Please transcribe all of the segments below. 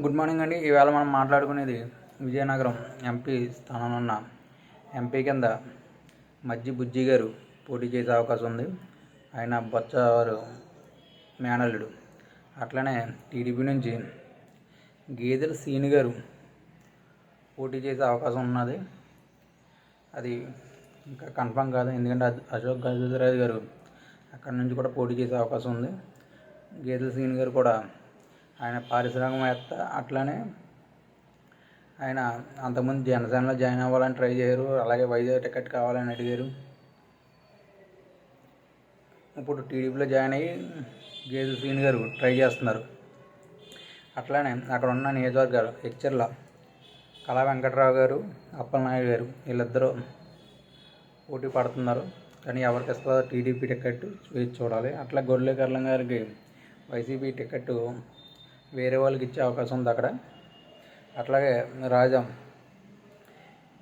Good morning అండి. ఈవేళ మనం మాట్లాడుకునేది విజయనగరం ఎంపీ స్థానంలో ఉన్న ఎంపీ కింద మజ్జి బుజ్జి గారు పోటీ చేసే అవకాశం ఉంది. ఆయన బొచ్చవారు మేనల్లుడు. అట్లనే టీడీపీ నుంచి గేదెల సీని గారు పోటీ చేసే అవకాశం ఉన్నది. అది ఇంకా కన్ఫర్మ్ కాదు. ఎందుకంటే అశోక్ గజపతిరాజు గారు అక్కడి నుంచి కూడా పోటీ చేసే అవకాశం ఉంది. గేదెల సీని గారు కూడా ఆయన పారిశ్రామికవేత్త అట్లానే ఆయన అంతకుముందు జనసేనలో జాయిన్ అవ్వాలని ట్రై చేయరు అలాగే వైజాగ్ టికెట్ కావాలని అడిగారు. ఇప్పుడు టీడీపీలో జాయిన్ అయ్యి గేదు సీని గారు ట్రై చేస్తున్నారు. అట్లానే అక్కడ ఉన్న నియోజకవర్గాలు హెచ్చర్ల కళా వెంకట్రావు గారు అప్పలనాయుడు గారు వీళ్ళిద్దరూ పోటీ పడుతున్నారు. కానీ ఎవరికి ఇస్తారో టీడీపీ టికెట్ చూడాలి. అట్లా గొర్రెల కర్లం గారికి వైసీపీ టికెట్ వేరే వాళ్ళకి ఇచ్చే అవకాశం ఉంది అక్కడ. అట్లాగే రాజా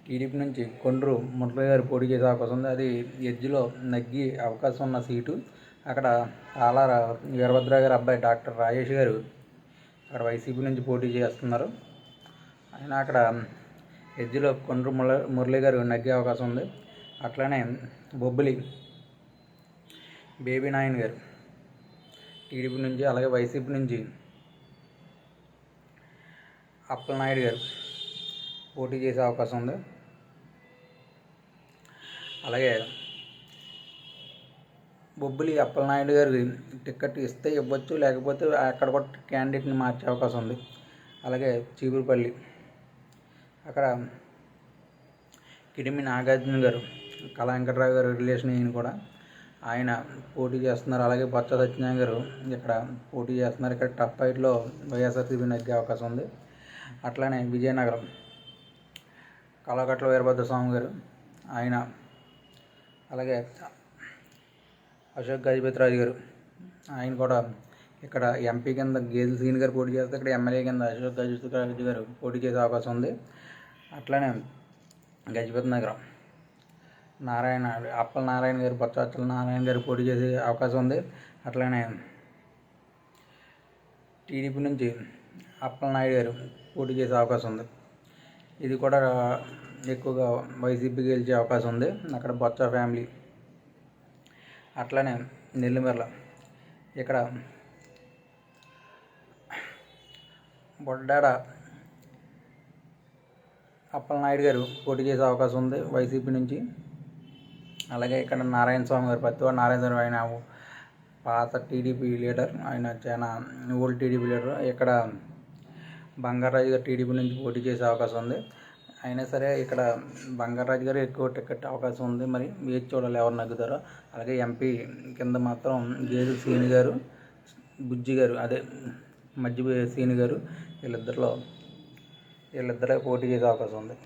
టీడీపీ నుంచి కొండ్రు మురళి గారు పోటీ చేసే అవకాశం ఉంది. అది ఎడ్జ్లో నగ్గి అవకాశం ఉన్న సీటు అక్కడ ఆలార వీరభద్ర గారి అబ్బాయి డాక్టర్ రాజేష్ గారు అక్కడ వైసీపీ నుంచి పోటీ చేస్తున్నారు. ఆయన అక్కడ ఎడ్జ్లో కొండ్రు మురళి మురళి గారు నగ్గే అవకాశం ఉంది. అట్లానే బొబ్బిలి బేబీ నాయన్ గారు టీడీపీ నుంచి అలాగే వైసీపీ నుంచి అప్పలనాయుడు గారు పోటీ చేసే అవకాశం ఉంది. అలాగే బొబ్బిలి అప్పలనాయుడు గారికి టికెట్ ఇస్తే ఇవ్వచ్చు లేకపోతే అక్కడ కూడా క్యాండిడేట్ని మార్చే అవకాశం ఉంది. అలాగే చీపురుపల్లి అక్కడ కిడిమి నాగార్జున గారు కళా వెంకట్రావు గారు రిలేషన్ ఈయన కూడా ఆయన పోటీ చేస్తున్నారు. అలాగే బొత్స సత్యనారాయణ గారు ఇక్కడ పోటీ చేస్తున్నారు. ఇక్కడ టఫ్ ఫైట్లో వైఎస్ఆర్సీపీ నగ్గే అవకాశం ఉంది. అట్లానే విజయనగరం కళాకట్ల వీరభద్ర స్వామి గారు ఆయన అలాగే అశోక్ గజపతిరాజు గారు ఆయన కూడా ఇక్కడ ఎంపీ కింద గేదెల సీన్ గారు పోటీ చేస్తే ఇక్కడ ఎమ్మెల్యే కింద అశోక్ గజపతిరాజు గారు పోటీ చేసే అవకాశం ఉంది. అట్లానే గజపతి నగరం నారాయణ అప్పల నారాయణ గారు బొత్స అచ్చల నారాయణ గారు పోటీ చేసే అవకాశం ఉంది. అట్లానే టీడీపీ నుంచి అప్పలనాయుడు గారు పోటీ చేసే అవకాశం ఉంది. ఇది కూడా ఎక్కువగా వైసీపీ గెలిచే అవకాశం ఉంది. అక్కడ బొత్స ఫ్యామిలీ. అట్లానే నెల్లిమర్ల. ఇక్కడ బొడ్డాడ అప్పలనాయుడు గారు పోటీ చేసే అవకాశం ఉంది వైసీపీ నుంచి. అలాగే ఇక్కడ నారాయణ స్వామి గారు పత్తివాడ నారాయణ స్వామి ఆయన పాత టీడీపీ లీడర్. ఆయన చాలా ఓల్డ్ టీడీపీ లీడర్. ఇక్కడ బంగారాజు గారు టీడీపీ నుంచి పోటీ చేసే అవకాశం ఉంది. అయినా సరే ఇక్కడ బంగారాజు గారు ఎక్కువ టికెట్ అవకాశం ఉంది. మరి వేచి చూడాలి? ఎవరు నగ్గుతారో. అలాగే ఎంపీ కింద మాత్రం గేరు సీని గారు బుజ్జి గారు అదే మధ్య సీని గారు వీళ్ళిద్దరిలో వీళ్ళిద్దరే పోటీ చేసే అవకాశం ఉంది.